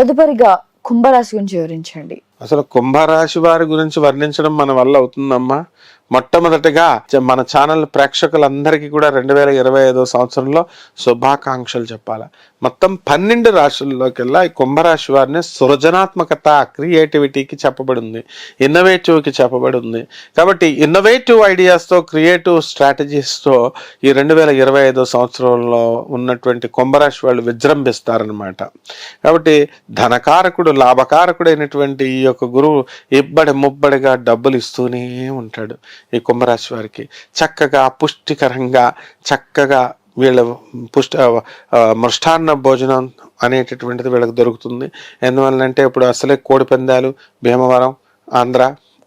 తదుపరిగా కుంభరాశి గురించి వివరించండి. అసలు కుంభరాశి వారి గురించి వర్ణించడం మన వల్ల అవుతుందమ్మా? మొట్టమొదటిగా మన ఛానల్ ప్రేక్షకులందరికీ కూడా రెండు వేల ఇరవై ఐదో సంవత్సరంలో శుభాకాంక్షలు చెప్పాలి. మొత్తం పన్నెండు రాశుల్లోకెల్లా ఈ కుంభరాశి వారిని సృజనాత్మకత క్రియేటివిటీకి చెప్పబడింది. ఇన్నోవేటివ్కి చెప్పబడింది. కాబట్టి ఇన్నోవేటివ్ ఐడియాస్తో క్రియేటివ్ స్ట్రాటజీస్తో ఈ రెండు వేల ఇరవై ఐదో సంవత్సరంలో ఉన్నటువంటి కుంభరాశి వాళ్ళు విజృంభిస్తారనమాట కాబట్టి ధనకారకుడు లాభకారకుడైనటువంటి ఈ యొక్క గురువు ఇబ్బడి ముబ్బడిగా డబ్బులు ఇస్తూనే ఉంటాడు. ఈ కుంభరాశి వారికి. చక్కగా పుష్టికరంగా చక్కగా వీళ్ళ పుష్ట మృష్టాన్న భోజనం అనేటటువంటిది వీళ్ళకి దొరుకుతుంది. ఎందువల్లంటే ఇప్పుడు అసలే కోడి పందాలు భీమవరం ఆంధ్ర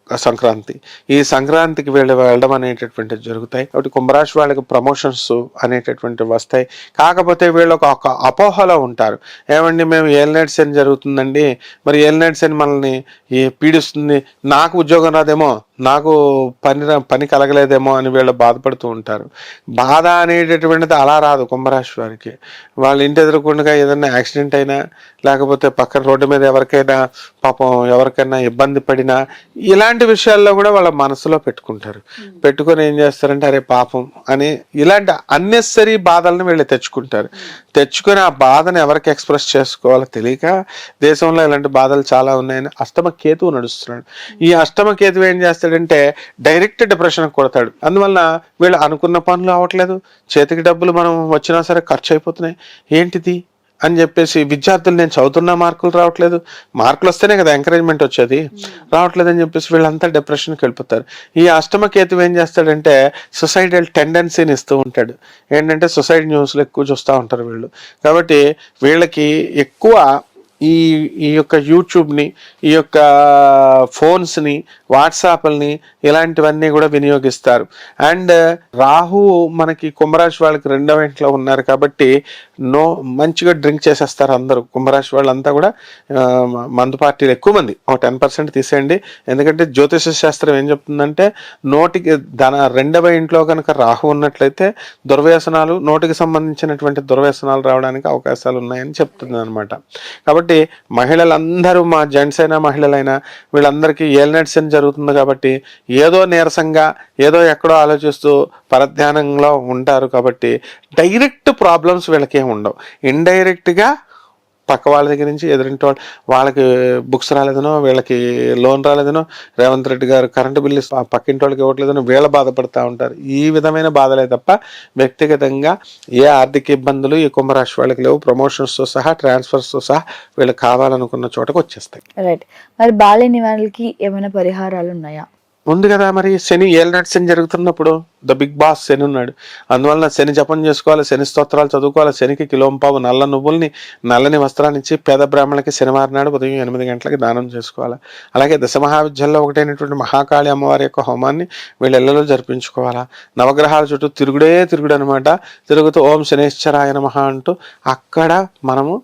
సంక్రాంతి. ఈ సంక్రాంతికి వీళ్ళు వెళ్ళడం అనేటటువంటివి జరుగుతాయి. కాబట్టి కుంభరాశి వాళ్ళకి ప్రమోషన్స్ అనేటటువంటివి వస్తాయి. కాకపోతే వీళ్ళు ఒక అపోహలో ఉంటారు. ఏమండి మేము ఏలినైట్ సెన్ జరుగుతుందండి. మరి ఏలినైట్ సెన్ మనల్ని పీడిస్తుంది. నాకు ఉద్యోగం రాదేమో నాకు పని పని కలగలేదేమో అని వీళ్ళు బాధపడుతూ ఉంటారు. బాధ అనేటటువంటిది అలా రాదు కుంభరాశి వారికి. వాళ్ళ ఇంటి ఎదురుకుండా ఏదైనా యాక్సిడెంట్ అయినా లేకపోతే పక్కన రోడ్డు మీద ఎవరికైనా పాపం ఎవరికైనా ఇబ్బంది పడినా ఇలాంటి విషయాల్లో కూడా వాళ్ళ మనసులో పెట్టుకుంటారు. పెట్టుకొని ఏం చేస్తారంటే అరే పాపం అని ఇలాంటి అన్నెసరీ బాధలను వీళ్ళు తెచ్చుకుంటారు. తెచ్చుకొని ఆ బాధను ఎవరికి ఎక్స్ప్రెస్ చేసుకోవాలో తెలియక దేశంలో ఇలాంటి బాధలు చాలా ఉన్నాయని అష్టమ కేతువు నడుస్తున్నాడు. ఈ అష్టమ కేతువు ఏం చేస్తాడంటే డైరెక్ట్ డిప్రెషన్ కొడతాడు. అందువల్ల వీళ్ళు అనుకున్న పనులు అవ్వట్లేదు. చేతికి డబ్బులు మనం వచ్చినా సరే ఖర్చు అయిపోతున్నాయి. ఏంటిది? అని చెప్పేసి విద్యార్థులు నేను చదువుతున్నా మార్కులు రావట్లేదు. మార్కులు వస్తేనే కదా ఎంకరేజ్మెంట్ వచ్చేది. రావట్లేదు అని చెప్పేసి వీళ్ళంతా డిప్రెషన్కి వెళ్ళిపోతారు. ఈ అష్టమ కేతు ఏం చేస్తాడంటే సొసైడల్ టెండెన్సీని ఇస్తూ ఉంటాడు. ఏంటంటే సొసైటీ న్యూస్లు ఎక్కువ చూస్తూ ఉంటారు వీళ్ళు. కాబట్టి వీళ్ళకి ఎక్కువ ఈ ఈ యొక్క యూట్యూబ్ని ఈ యొక్క ఫోన్స్ని వాట్సాప్ని ఇలాంటివన్నీ కూడా వినియోగిస్తారు. అండ్ uh, రాహు మనకి కుంభరాశి వాళ్ళకి రెండవ ఇంట్లో ఉన్నారు కాబట్టి నో మంచిగా డ్రింక్ చేసేస్తారు అందరూ. కుంభరాశి వాళ్ళంతా కూడా uh, మందు పార్టీలు ఎక్కువ మంది. ఒక టెన్ పర్సెంట్ తీసేయండి. ఎందుకంటే జ్యోతిష శాస్త్రం ఏం చెప్తుందంటే నోటికి ధన రెండవ ఇంట్లో కనుక రాహు ఉన్నట్లయితే దుర్వ్యసనాలు నోటికి సంబంధించినటువంటి దుర్వ్యసనాలు రావడానికి అవకాశాలు ఉన్నాయని చెప్తుంది అనమాట కాబట్టి మహిళలందరూ మా జెంట్స్ అయినా మహిళలైనా వీళ్ళందరికీ ఏల్నట్స్ అని జరుగుతుంది కాబట్టి ఏదో నీరసంగా ఏదో ఎక్కడో ఆలోచిస్తూ పరధ్యానంలో ఉంటారు కాబట్టి డైరెక్ట్ ప్రాబ్లమ్స్ వీళ్ళకేం ఉండవు. ఇండైరెక్ట్గా పక్క వాళ్ళ దగ్గర నుంచి ఎదురింటి వాళ్ళు వాళ్ళకి బుక్స్ రాలేదనో వీళ్ళకి లోన్ రాలేదనో రేవంత్ రెడ్డి గారు కరెంటు బిల్లు పక్కింటి వాళ్ళకి ఇవ్వట్లేదనో వీళ్ళ బాధపడుతూ ఉంటారు. ఈ విధమైన బాధలే తప్ప వ్యక్తిగతంగా ఏ ఆర్థిక ఇబ్బందులు ఈ కుంభరాశి వాళ్ళకి లేవు. ప్రమోషన్స్తో సహా ట్రాన్స్ఫర్స్తో సహా వీళ్ళు కావాలనుకున్న చోటకు వచ్చేస్తాయి. రైట్ మరి బాల్య నివారణకి ఏమైనా పరిహారాలు ఉన్నాయా? ఉంది కదా మరి. శని ఏలనాటి శని జరుగుతున్నప్పుడు ద బిగ్ బాస్ శని ఉన్నాడు. అందువలన శని జపం చేసుకోవాలి శని స్తోత్రాలు చదువుకోవాలి శనికి కిలోంపావు నల్ల నువ్వుల్ని నల్లని వస్త్రాన్ని ఇచ్చి పేద బ్రాహ్మణులకి శనివారం నాడు ఉదయం ఎనిమిది గంటలకి దానం చేసుకోవాలి. అలాగే దశ మహావిద్యల్లో ఒకటైనటువంటి మహాకాళి అమ్మవారి యొక్క హోమాన్ని వీళ్ళెల్లలో జరిపించుకోవాలా? నవగ్రహాల చుట్టూ తిరుగుడే తిరుగుడు అనమాట తిరుగుతూ ఓం శనేశ్వరాయ మహా అంటూ అక్కడ మనము